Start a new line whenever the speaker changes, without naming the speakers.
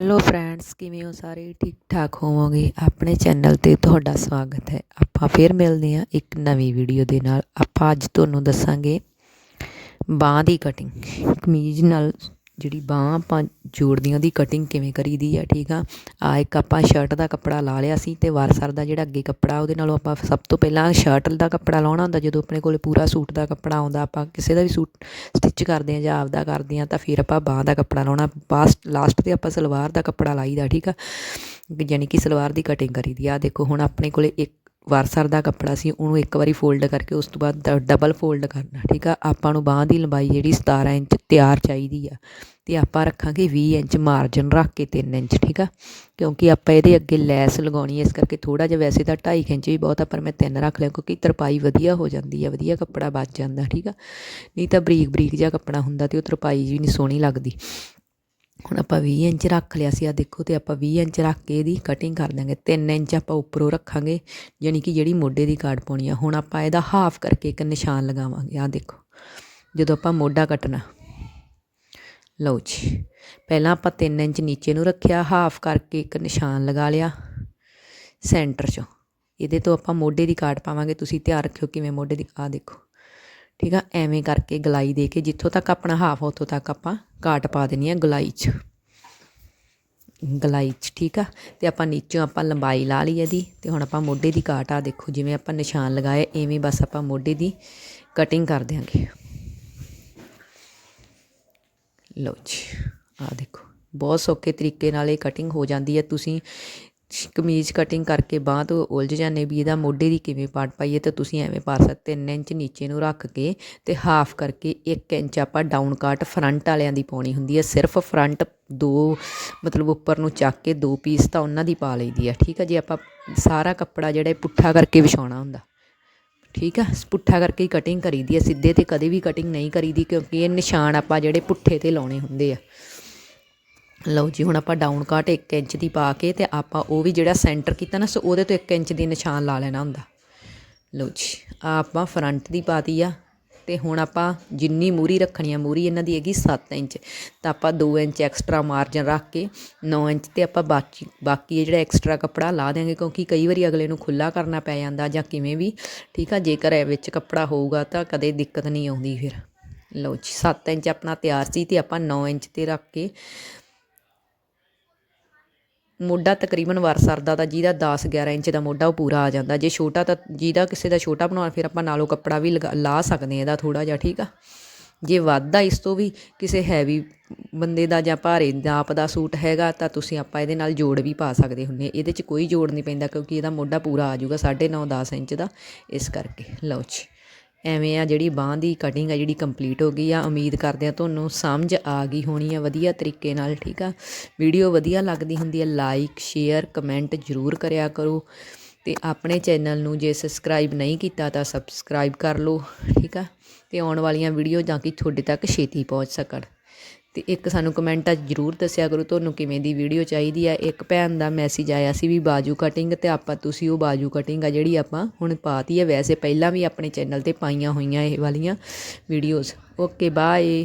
Hello friends ਕਿਵੇਂ ਹੋ ਸਾਰੇ? ਠੀਕ ਠਾਕ ਹੋਵੋਗੇ? ਆਪਣੇ ਚੈਨਲ ਤੇ ਤੁਹਾਡਾ ਸਵਾਗਤ ਹੈ। ਆਪਾਂ ਫੇਰ ਮਿਲਦੇ ਹਾਂ ਇੱਕ ਨਵੀਂ ਵੀਡੀਓ ਦੇ ਨਾਲ। ਆਪਾਂ ਅੱਜ ਤੁਹਾਨੂੰ ਦੱਸਾਂਗੇ ਬਾਹ ਦੀ ਕਟਿੰਗ ਕਮੀਜ਼ ਨਾਲ ਜਿਹੜੀ ਬਾਹ ਆਪਾਂ ਜੋੜਦੀਆਂ ਉਹਦੀ ਕਟਿੰਗ ਕਿਵੇਂ ਕਰੀਦੀ ਆ, ਠੀਕ ਆ? ਆ ਇੱਕ ਆਪਾਂ ਸ਼ਰਟ ਦਾ ਕੱਪੜਾ ਲਾ ਲਿਆ ਸੀ ਤੇ ਵਾਰਸਰ ਦਾ ਜਿਹੜਾ ਅੱਗੇ ਕੱਪੜਾ, ਉਹਦੇ ਨਾਲੋਂ ਆਪਾਂ ਸਭ ਤੋਂ ਪਹਿਲਾਂ ਸ਼ਰਟ ਦਾ ਕੱਪੜਾ ਲਾਉਣਾ ਹੁੰਦਾ, ਜਦੋਂ ਆਪਣੇ ਕੋਲੇ ਪੂਰਾ ਸੂਟ ਦਾ ਕੱਪੜਾ ਆਉਂਦਾ, ਆਪਾਂ ਕਿਸੇ ਦਾ ਵੀ ਸੂਟ ਸਟਿਚ ਕਰਦੇ ਆ ਜਾਂ ਆਪਦਾ ਕਰਦੇ ਆ ਤਾਂ ਫਿਰ ਆਪਾਂ ਬਾਹ ਦਾ ਕੱਪੜਾ ਲਾਉਣਾ ਬਾਸਟ ਲਾਸਟ ਤੇ ਆਪਾਂ ਸਲਵਾਰ ਦਾ ਕੱਪੜਾ ਲਾਈਦਾ, ਠੀਕ ਆ? ਯਾਨੀ ਕਿ ਸਲਵਾਰ ਦੀ ਕਟਿੰਗ ਕਰੀਦੀ ਆ। ਦੇਖੋ, ਹੁਣ ਆਪਣੇ ਕੋਲੇ ਇੱਕ ਵਰਸਰ ਦਾ ਕੱਪੜਾ ਸੀ, ਉਹਨੂੰ ਇੱਕ ਵਾਰੀ ਫੋਲਡ ਕਰਕੇ ਉਸ ਤੋਂ ਬਾਅਦ ਡਬਲ ਫੋਲਡ ਕਰਨਾ, ਠੀਕ ਆ? ਆਪਾਂ ਨੂੰ ਬਾਹ ਦੀ ਲੰਬਾਈ ਜਿਹੜੀ 17 ਇੰਚ ਤਿਆਰ ਚਾਹੀਦੀ ਆ, ਤੇ ਆਪਾਂ ਰੱਖਾਂਗੇ 20 ਇੰਚ ਮਾਰਜਨ ਰੱਖ ਕੇ 3 ਇੰਚ, ਠੀਕ ਆ? ਕਿਉਂਕਿ ਆਪਾਂ ਇਹਦੇ ਅੱਗੇ ਲੈਸ ਲਗਾਉਣੀ ਹੈ ਇਸ ਕਰਕੇ ਥੋੜਾ ਜਿਹਾ ਵੈਸੇ ਤਾਂ 2.5 ਇੰਚ ਵੀ ਬਹੁਤ ਆ, ਪਰ ਮੈਂ 3 ਰੱਖ ਲਿਆ, ਕਿਉਂਕਿ ਤਰਪਾਈ ਵਧੀਆ ਹੋ ਜਾਂਦੀ ਆ, ਵਧੀਆ ਕੱਪੜਾ ਬਚ ਜਾਂਦਾ, ਠੀਕ ਆ? ਨਹੀਂ ਤਾਂ ਬਰੀਕ ਬਰੀਕ ਜਿਹਾ ਕੱਪੜਾ ਹੁੰਦਾ ਤੇ ਉਹ ਤਰਪਾਈ ਵੀ ਨਹੀਂ ਸੋਹਣੀ ਲੱਗਦੀ। ਹੁਣ ਆਪਾਂ 20 ਇੰਚ ਰੱਖ ਲਿਆ ਸੀ ਆ ਦੇਖੋ ਤੇ ਆਪਾਂ 20 ਇੰਚ ਰੱਖ ਕੇ ਇਹਦੀ ਕਟਿੰਗ ਕਰ ਦਾਂਗੇ 3 ਇੰਚ ਆਪਾਂ ਉੱਪਰੋਂ ਰੱਖਾਂਗੇ, ਯਾਨੀ ਕਿ ਜਿਹੜੀ ਮੋਢੇ ਦੀ ਕਾਟ ਪਾਉਣੀ ਆ। ਹੁਣ ਆਪਾਂ ਇਹਦਾ ਹਾਫ ਕਰਕੇ ਇੱਕ ਨਿਸ਼ਾਨ ਲਗਾਵਾਂਗੇ ਆ ਦੇਖੋ। ਜਦੋਂ ਆਪਾਂ ਮੋਢਾ ਕੱਟਣਾ, ਲਓ ਜੀ। ਪਹਿਲਾਂ ਆਪਾਂ 3 ਇੰਚ ਨੀਚੇ ਨੂੰ ਰੱਖਿਆ ਹਾਫ ਕਰਕੇ ਇੱਕ ਨਿਸ਼ਾਨ ਲਗਾ ਲਿਆ ਸੈਂਟਰ 'ਚੋਂ। ਇਹਦੇ ਤੋਂ ਆਪਾਂ ਮੋਢੇ ਦੀ ਕਾਟ ਪਾਵਾਂਗੇ, ਤੁਸੀਂ ਧਿਆਨ ਰੱਖਿਓ ਕਿਵੇਂ ਮੋਢੇ ਦੀ ਆ ਦੇਖੋ। ਠੀਕ ਆ? ਐਵੇਂ ਕਰਕੇ ਗਲਾਈ ਦੇ ਕੇ ਜਿੱਥੋਂ ਤੱਕ ਆਪਣਾ ਹਾਫ ਉੱਥੋਂ ਤੱਕ ਆਪਾਂ ਕਾਟ ਪਾ ਦੇਣੀ ਆ ਗਲਾਈ 'ਚ। ਗਲਾਈ 'ਚ, ਠੀਕ ਆ? ਤੇ ਆਪਾਂ ਨੀਚੋਂ ਆਪਾਂ ਲੰਬਾਈ ਲਾ ਲਈ ਇਹਦੀ ਤੇ ਹੁਣ ਆਪਾਂ ਮੋਢੇ ਦੀ ਕਾਟ ਆ ਦੇਖੋ, ਜਿਵੇਂ ਆਪਾਂ ਨਿਸ਼ਾਨ ਲਗਾਏ, ਐਵੇਂ ਬਸ ਆਪਾਂ ਮੋਢੇ ਦੀ ਕਟਿੰਗ ਕਰ ਦਿਆਂਗੇ। ਲਓ ਜੀ ਆ ਦੇਖੋ, ਬਹੁਤ ਸੌਖੇ ਤਰੀਕੇ ਨਾਲ ਇਹ ਕਟਿੰਗ ਹੋ ਜਾਂਦੀ ਹੈ। ਤੁਸੀਂ ਕਮੀਜ਼ ਕਟਿੰਗ ਕਰਕੇ ਬਾਂਹ ਤੋਂ ਉਲਝ ਜਾਂਦੇ ਵੀ ਇਹਦਾ ਮੋਢੇ ਦੀ ਕਿਵੇਂ ਪਾਟ ਪਾਈਏ ਤਾਂ ਤੁਸੀਂ ਐਵੇਂ ਪਾ ਸਕਦੇ 3 ਇੰਚ ਨੀਚੇ ਨੂੰ ਰੱਖ ਕੇ ਤੇ ਹਾਫ ਕਰਕੇ 1 ਇੰਚ ਆਪਾਂ ਡਾਊਨ ਕਾਟ ਫਰੰਟ ਵਾਲਿਆਂ ਦੀ ਪਾਉਣੀ ਹੁੰਦੀ ਹੈ। ਸਿਰਫ ਫਰੰਟ ਦੋ ਮਤਲਬ ਉੱਪਰ ਨੂੰ ਚੱਕ ਕੇ ਦੋ ਪੀਸ ਤਾਂ ਉਹਨਾਂ ਦੀ ਪਾ ਲਈਦੀ ਆ। ਠੀਕ ਆ ਜੇ? ਆਪਾਂ ਸਾਰਾ ਕੱਪੜਾ ਜਿਹੜਾ ਪੁੱਠਾ ਕਰਕੇ ਵਿਛਾਉਣਾ ਹੁੰਦਾ। ਠੀਕ ਆ? ਪੁੱਠਾ ਕਰਕੇ ਹੀ ਕਟਿੰਗ ਕਰੀਦੀ ਆ। ਸਿੱਧੇ ਤੇ ਕਦੇ ਵੀ ਕਟਿੰਗ ਨਹੀਂ ਕਰੀਦੀ ਕਿਉਂਕਿ ਇਹ ਨਿਸ਼ਾਨ ਆਪਾਂ ਜਿਹੜੇ ਪੁੱਠੇ ਤੇ ਲਾਉਣੇ ਹੁੰਦੇ ਆ। ਲਓ ਜੀ, ਹੁਣ ਆਪਾਂ ਡਾਊਨ ਕਾਟ 1 ਇੰਚ ਦੀ ਪਾ ਕੇ ਤੇ ਆਪਾਂ ਉਹ ਵੀ ਜਿਹੜਾ ਸੈਂਟਰ ਕੀਤਾ ਨਾ, ਸੋ ਉਹਦੇ ਤੋਂ 1 ਇੰਚ ਦੀ ਨਿਸ਼ਾਨ ਲਾ ਲੈਣਾ ਹੁੰਦਾ। ਲਓ ਜੀ ਆ ਆਪਾਂ ਫਰੰਟ ਦੀ ਪਾਤੀ ਆ ਤੇ ਹੁਣ ਆਪਾਂ ਜਿੰਨੀ ਮੂਰੀ ਰੱਖਣੀ ਆ, ਮੂਰੀ ਇਹਨਾਂ ਦੀ ਹੈਗੀ 7 ਇੰਚ। ਤਾਂ ਆਪਾਂ 2 ਇੰਚ ਐਕਸਟਰਾ ਮਾਰਜਨ ਰੱਖ ਕੇ 9 ਇੰਚ ਤੇ ਆਪਾਂ ਬਾਕੀ ਬਾਕੀ ਜਿਹੜਾ ਐਕਸਟਰਾ ਕੱਪੜਾ ਲਾ ਦੇਾਂਗੇ ਕਿਉਂਕਿ ਕਈ ਵਾਰੀ ਅਗਲੇ ਨੂੰ ਖੁੱਲਾ ਕਰਨਾ ਪੈ ਜਾਂਦਾ ਜਾਂ ਕਿਵੇਂ ਵੀ, ਠੀਕ ਆ, ਜੇਕਰ ਇਹ ਵਿੱਚ ਕੱਪੜਾ ਹੋਊਗਾ ਤਾਂ ਕਦੇ ਦਿੱਕਤ ਨਹੀਂ ਆਉਂਦੀ ਫਿਰ। ਲਓ ਜੀ 7 ਇੰਚ ਆਪਣਾ ਤਿਆਰ ਸੀ ਤੇ ਆਪਾਂ 9 ਇੰਚ ਤੇ ਰੱਖ ਕੇ ਮੋਢਾ ਤਕਰੀਬਨ ਵਾਰ ਸਰਦਾ ਤਾਂ ਜਿਹਦਾ 10 11 ਇੰਚ ਦਾ ਮੋਢਾ ਉਹ ਪੂਰਾ ਆ ਜਾਂਦਾ। ਜੇ ਛੋਟਾ ਤਾਂ ਜਿਹਦਾ ਕਿਸੇ ਦਾ ਛੋਟਾ ਬਣਾਉਣਾ, ਫਿਰ ਆਪਾਂ ਨਾਲੋਂ ਕੱਪੜਾ ਵੀ ਲਾ ਸਕਦੇ ਆ ਇਹਦਾ ਥੋੜਾ ਜਿਹਾ, ਠੀਕ ਆ? ਜੇ ਵੱਧਦਾ ਇਸ ਤੋਂ ਵੀ ਕਿਸੇ ਹੈਵੀ ਬੰਦੇ ਦਾ ਜਾਂ ਭਾਰੇ ਨਾਪ ਦਾ ਸੂਟ ਹੈਗਾ, ਤਾਂ ਤੁਸੀਂ ਆਪਾਂ ਇਹਦੇ ਨਾਲ ਜੋੜ ਵੀ ਪਾ ਸਕਦੇ ਹੁੰਨੇ ਇਹਦੇ 'ਚ ਕੋਈ ਜੋੜ ਨਹੀਂ ਪੈਂਦਾ ਕਿਉਂਕਿ ਇਹਦਾ ਮੋਢਾ ਪੂਰਾ ਆ ਜਾਊਗਾ 9.5 10 ਇੰਚ ਦਾ। ਇਸ ਕਰਕੇ, ਲਓ ਜੀ। ਐਵੇਂ ਆ ਜਿਹੜੀ ਬਾਹ ਦੀ ਕਟਿੰਗ ਆ ਜਿਹੜੀ ਕੰਪਲੀਟ ਹੋ ਗਈ ਆ, ਉਮੀਦ ਕਰਦੇ ਆ ਤੁਹਾਨੂੰ ਸਮਝ ਆ ਗਈ ਹੋਣੀ ਆ ਵਧੀਆ ਤਰੀਕੇ ਨਾਲ, ਠੀਕ ਆ? ਵੀਡੀਓ ਵਧੀਆ ਲੱਗਦੀ ਹੁੰਦੀ ਹੈ ਲਾਈਕ ਸ਼ੇਅਰ ਕਮੈਂਟ ਜ਼ਰੂਰ ਕਰਿਆ ਕਰੋ ਤੇ ਆਪਣੇ ਚੈਨਲ ਨੂੰ ਜੇ ਸਬਸਕ੍ਰਾਈਬ ਨਹੀਂ ਕੀਤਾ ਤਾਂ ਸਬਸਕ੍ਰਾਈਬ ਕਰ ਲਓ, ਠੀਕ ਆ? ਤੇ ਆਉਣ ਵਾਲੀਆਂ ਵੀਡੀਓ ਜਾਂ ਕਿ ਤੁਹਾਡੇ ਤੱਕ ਛੇਤੀ ਪਹੁੰਚ ਸਕਣ। ਤੇ ਇੱਕ ਸਾਨੂੰ ਕਮੈਂਟਾਂ ਜ਼ਰੂਰ ਦੱਸਿਆ ਕਰੋ ਤੁਹਾਨੂੰ ਕਿਵੇਂ ਦੀ ਵੀਡੀਓ ਚਾਹੀਦੀ ਹੈ ਇੱਕ ਭੈਣ ਦਾ ਮੈਸੇਜ ਆਇਆ ਸੀ ਵੀ ਬਾਜੂ ਕਟਿੰਗ ਤੇ ਆਪਾਂ ਤੁਸੀਂ ਉਹ ਬਾਜੂ ਕਟਿੰਗ ਆ ਜਿਹੜੀ ਆਪਾਂ ਹੁਣ ਪਾਤੀ ਹੈ ਵੈਸੇ ਪਹਿਲਾਂ ਵੀ ਆਪਣੇ ਚੈਨਲ ਤੇ ਪਾਈਆਂ ਹੋਈਆਂ ਇਹ ਵਾਲੀਆਂ ਵੀਡੀਓਜ਼ ਓਕੇ ਬਾਏ